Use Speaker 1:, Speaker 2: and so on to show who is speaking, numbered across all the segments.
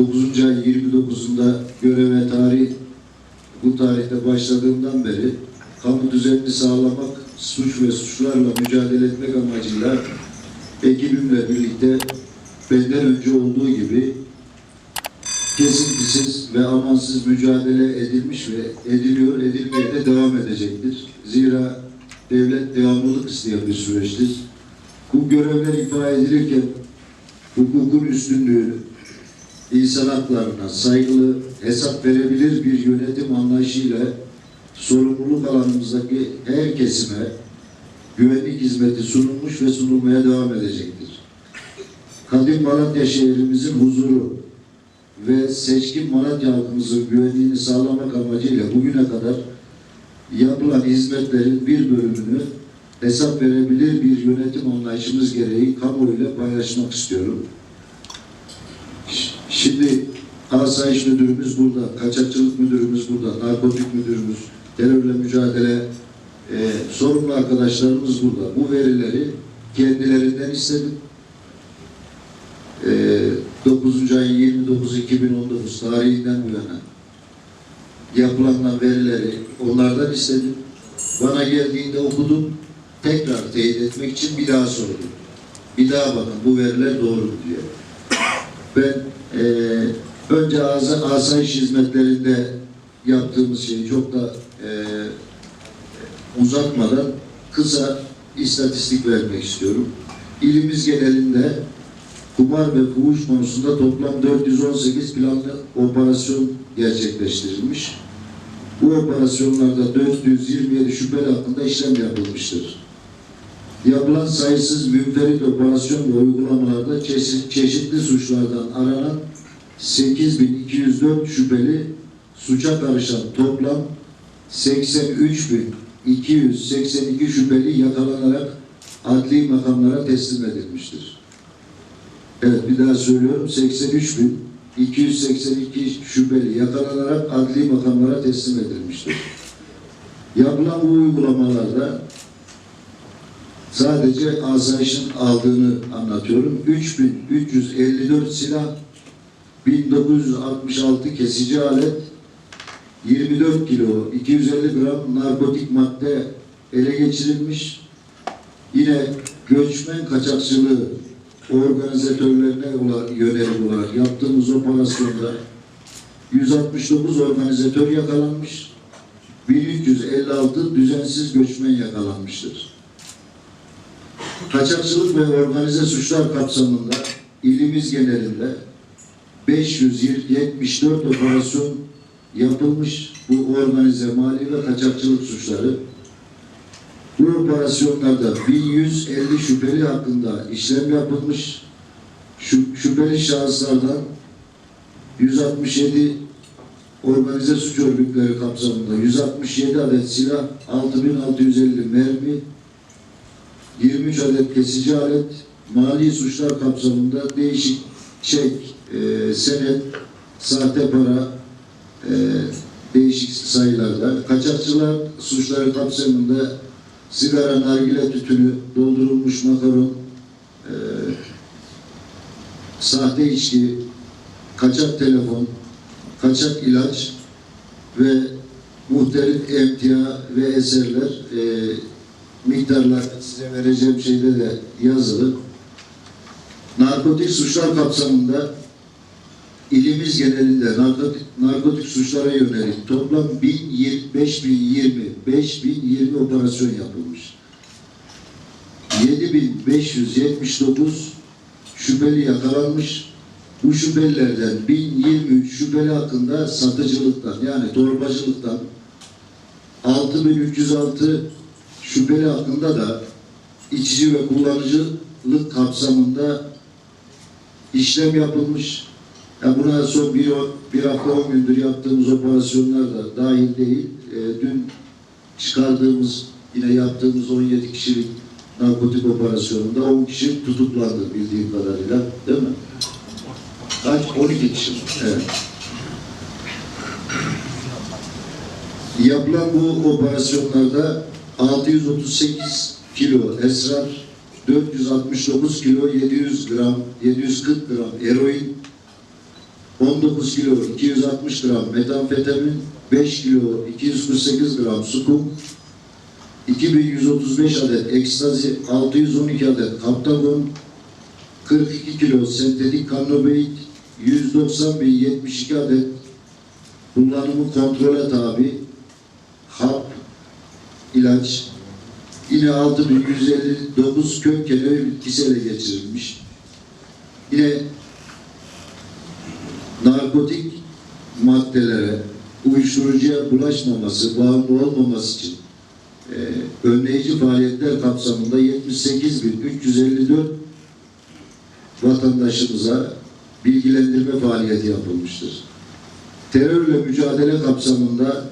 Speaker 1: 9. ay 29'unda göreve tarih bu tarihte başladığımdan beri kamu düzenini sağlamak, suç ve suçlarla mücadele etmek amacıyla ekibimle birlikte benden önce olduğu gibi kesintisiz ve amansız mücadele edilmiş ve ediliyor, edilmeye de devam edecektir. Zira devlet devamlılık isteyen bir süreçtir. Bu görevler ifa edilirken hukukun üstünlüğünü, insan haklarına saygılı, hesap verebilir bir yönetim anlayışıyla sorumluluk alanımızdaki her kesime güvenlik hizmeti sunulmuş ve sunulmaya devam edecektir. Kadim Malatya şehrimizin huzuru ve seçkin Malatya halkımızın güvenliğini sağlamak amacıyla bugüne kadar yapılan hizmetlerin bir bölümünü hesap verebilir bir yönetim anlayışımız gereği kamuoyuyla paylaşmak istiyorum. Şimdi asayiş müdürümüz burada, kaçakçılık müdürümüz burada, narkotik müdürümüz, terörle mücadele e, sorumlu arkadaşlarımız burada. Bu verileri kendilerinden istedim. E, 9. ayın 29 2019 tarihinden bu yana yapılan verileri onlardan istedim. Bana geldiğinde okudum. Tekrar teyit etmek için bir daha sordum. Bir daha bakın bu veriler doğru diye. Ben eee, önce asa, asayiş hizmetlerinde yaptığımız şeyi çok da eee, uzatmadan kısa istatistik vermek istiyorum. İlimiz genelinde kumar ve fuhuş konusunda toplam 418 planlı operasyon gerçekleştirilmiş. Bu operasyonlarda 427 şüpheli hakkında işlem yapılmıştır. Yapılan sayısız münferit operasyon ve uygulamalarda çeşit, çeşitli suçlardan aranan 8204 şüpheli suça karışan toplam 83.282 şüpheli yakalanarak adli makamlara teslim edilmiştir. Evet bir daha söylüyorum 83.282 şüpheli yakalanarak adli makamlara teslim edilmiştir. Yapılan bu uygulamalarda sadece asayişin aldığını anlatıyorum. 3354 silah, 1966 kesici alet, 24 kilo 250 gram narkotik madde ele geçirilmiş. Yine göçmen kaçakçılığı organizatörlerine yönelik olarak yaptığımız operasyonda 169 organizatör yakalanmış, 1356 düzensiz göçmen yakalanmıştır. Kaçakçılık ve organize suçlar kapsamında ilimiz genelinde 574 operasyon yapılmış bu organize mali ve kaçakçılık suçları. Bu operasyonlarda 1150 şüpheli hakkında işlem yapılmış. Şu, şüpheli şahıslardan 167 organize suç örgütleri kapsamında 167 adet silah, 6650 mermi, 23 adet kesici alet, mali suçlar kapsamında değişik çek, e, senet, sahte para, e, değişik sayılarda, kaçakçılar suçları kapsamında sigara, nargile tütünü, doldurulmuş makaron, e, sahte içki, kaçak telefon, kaçak ilaç ve muhtelif emtia ve eserler e, miktarlar size vereceğim şeyde de yazılı. Narkotik suçlar kapsamında ilimiz genelinde narkotik, narkotik suçlara yönelik toplam 1020, 5020, 5020 operasyon yapılmış. 7579 şüpheli yakalanmış. Bu şüphelilerden 1023 şüpheli hakkında satıcılıktan yani torbacılıktan 6306 şüpheli hakkında da içici ve kullanıcılık kapsamında işlem yapılmış. Yani buna son bir, bir hafta on gündür yaptığımız operasyonlar da dahil değil. E, dün çıkardığımız, yine yaptığımız 17 kişilik narkotik operasyonunda 10 kişi tutuklandı bildiğim kadarıyla. Değil mi? Kaç? 12 kişi. Evet. Yapılan bu operasyonlarda 638 kilo esrar, 469 kilo 700 gram, 740 gram eroin, 19 kilo 260 gram metamfetamin, 5 kilo 248 gram sukum, 2135 adet ekstazi, 612 adet kaptagon, 42 kilo sentetik kannabinoid, 190.072 adet kullanımı kontrole tabi hap, ilaç, yine 6159 kök kenevi bitkisi ele geçirilmiş. Yine narkotik maddelere, uyuşturucuya bulaşmaması, bağımlı olmaması için e, önleyici faaliyetler kapsamında 78.354 vatandaşımıza bilgilendirme faaliyeti yapılmıştır. Terörle mücadele kapsamında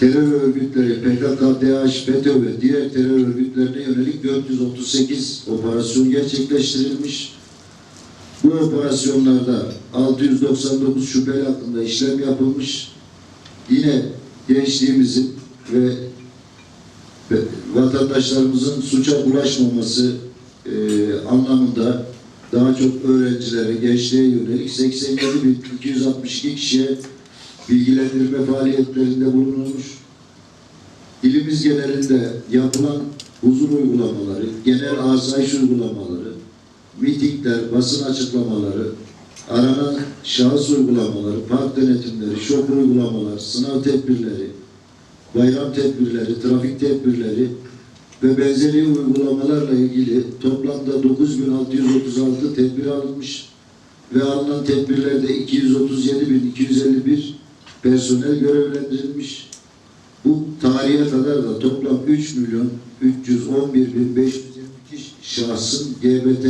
Speaker 1: terör örgütleri PKK, DAEŞ, FETÖ ve diğer terör örgütlerine yönelik 438 operasyon gerçekleştirilmiş. Bu operasyonlarda 699 şüpheli hakkında işlem yapılmış. Yine gençliğimizin ve, vatandaşlarımızın suça bulaşmaması e, anlamında daha çok öğrencilere, gençliğe yönelik 87.262 kişiye bilgilendirme faaliyetlerinde bulunulmuş. İlimiz genelinde yapılan huzur uygulamaları, genel asayiş uygulamaları, mitingler, basın açıklamaları, aranan şahıs uygulamaları, park denetimleri, şok uygulamalar, sınav tedbirleri, bayram tedbirleri, trafik tedbirleri ve benzeri uygulamalarla ilgili toplamda 9636 tedbir alınmış ve alınan tedbirlerde 237.251 personel görevlendirilmiş. Bu tarihe kadar da toplam 3 milyon 311.522 şahsın GBT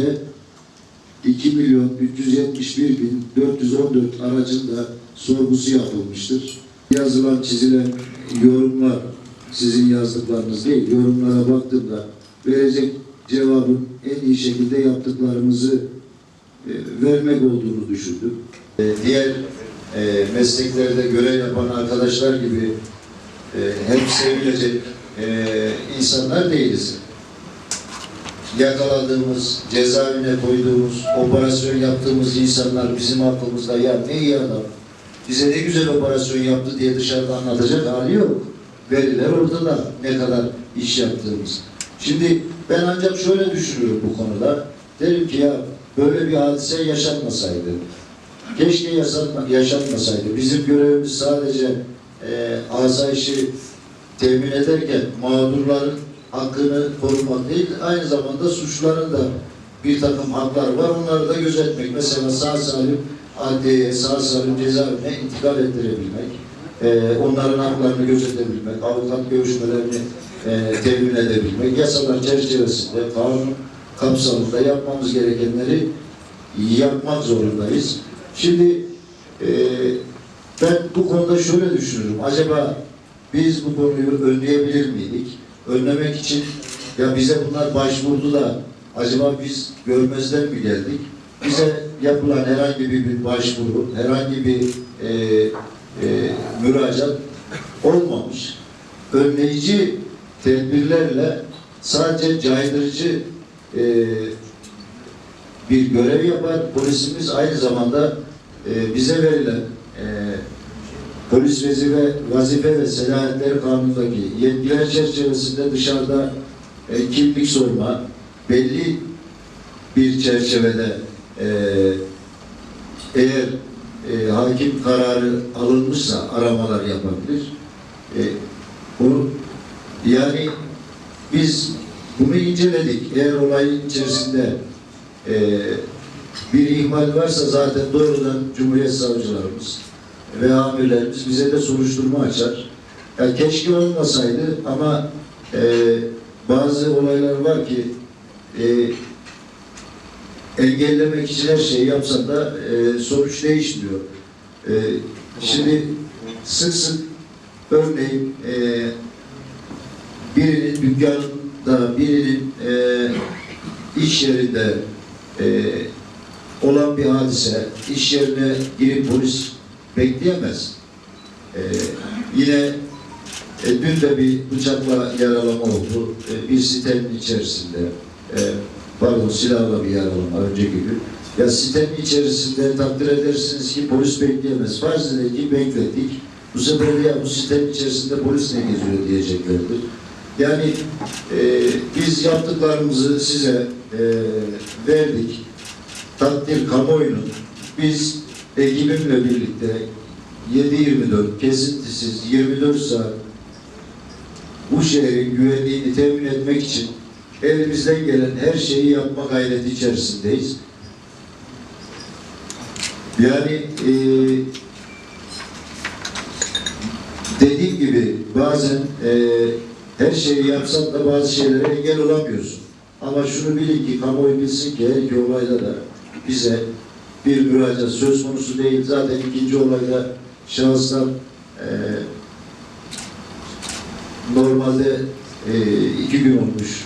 Speaker 1: 2 milyon 371.414 aracında sorgusu yapılmıştır. Yazılan, çizilen yorumlar sizin yazdıklarınız değil. Yorumlara baktığımda verecek cevabın en iyi şekilde yaptıklarımızı e, vermek olduğunu düşündüm. E, diğer e, mesleklerde görev yapan arkadaşlar gibi e, hep sevilecek e, insanlar değiliz. Yakaladığımız, cezaevine koyduğumuz, operasyon yaptığımız insanlar bizim aklımızda ya ne iyi adam, bize ne güzel operasyon yaptı diye dışarıda anlatacak hali yok. Veriler ortada ne kadar iş yaptığımız. Şimdi ben ancak şöyle düşünüyorum bu konuda. Derim ki ya böyle bir hadise yaşanmasaydı, keşke yaşanma, yaşanmasaydı. Bizim görevimiz sadece e, asayişi temin ederken mağdurların hakkını korumak değil, aynı zamanda suçluların da bir takım haklar var. Onları da gözetmek. Mesela sağ salim adliyeye, sağ salim cezaevine intikal ettirebilmek, e, onların haklarını gözetebilmek, avukat görüşmelerini e, temin edebilmek, yasalar çerçevesinde, kanun kapsamında yapmamız gerekenleri yapmak zorundayız. Şimdi e, ben bu konuda şöyle düşünüyorum. Acaba biz bu konuyu önleyebilir miydik? Önlemek için ya bize bunlar başvurdu da acaba biz görmezden mi geldik? Bize yapılan herhangi bir başvuru, herhangi bir e, e, müracaat olmamış. Önleyici tedbirlerle sadece caydırıcı e, bir görev yapar. Polisimiz aynı zamanda e, bize verilen e, polis vazife, vazife ve selahiyetleri kanunundaki yetkiler çerçevesinde dışarıda e, kimlik sorma, belli bir çerçevede e, eğer e, hakim kararı alınmışsa aramalar yapabilir. E, bunu yani biz bunu inceledik. Eğer olayın içerisinde e, bir ihmal varsa zaten doğrudan Cumhuriyet Savcılarımız ve amirlerimiz bize de soruşturma açar. Ya keşke olmasaydı ama e, bazı olaylar var ki e, engellemek için her şeyi yapsan da e, sonuç değişmiyor. E, şimdi sık sık örneğin e, birinin dükkanında, birinin e, iş yerinde e, olan bir hadise, iş yerine girip polis bekleyemez. E, yine e, dün de bir bıçakla yaralama oldu. E, bir sitenin içerisinde. E, pardon silahla bir yaralama önceki gün. Ya sitenin içerisinde takdir edersiniz ki polis bekleyemez. Farz edin ki beklettik. Bu sefer ya bu sitenin içerisinde polis ne geziyor diyeceklerdir. Yani e, biz yaptıklarımızı size e, verdik. Takdir kamuoyunun. Biz ekibimle birlikte 7-24 kesintisiz 24 saat bu şehrin güvenliğini temin etmek için elimizden gelen her şeyi yapma gayreti içerisindeyiz. Yani e, dediğim gibi bazen e, her şeyi yapsan da bazı şeylere engel olamıyorsun. Ama şunu bilin ki kamuoyu bilsin ki her iki olayda da bize bir müracaat söz konusu değil. Zaten ikinci olayda şahıslar e, normalde e, iki gün olmuş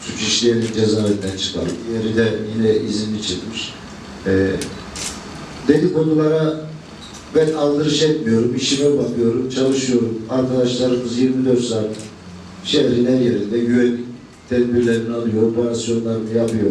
Speaker 1: suç işleyenin cezaevinden çıkarıp yeri de yine izinli çıkmış. E, dedikodulara ben aldırış etmiyorum, işime bakıyorum, çalışıyorum. Arkadaşlarımız 24 saat şehrin her yerinde güvenlik tedbirlerini alıyor, operasyonlarını yapıyor.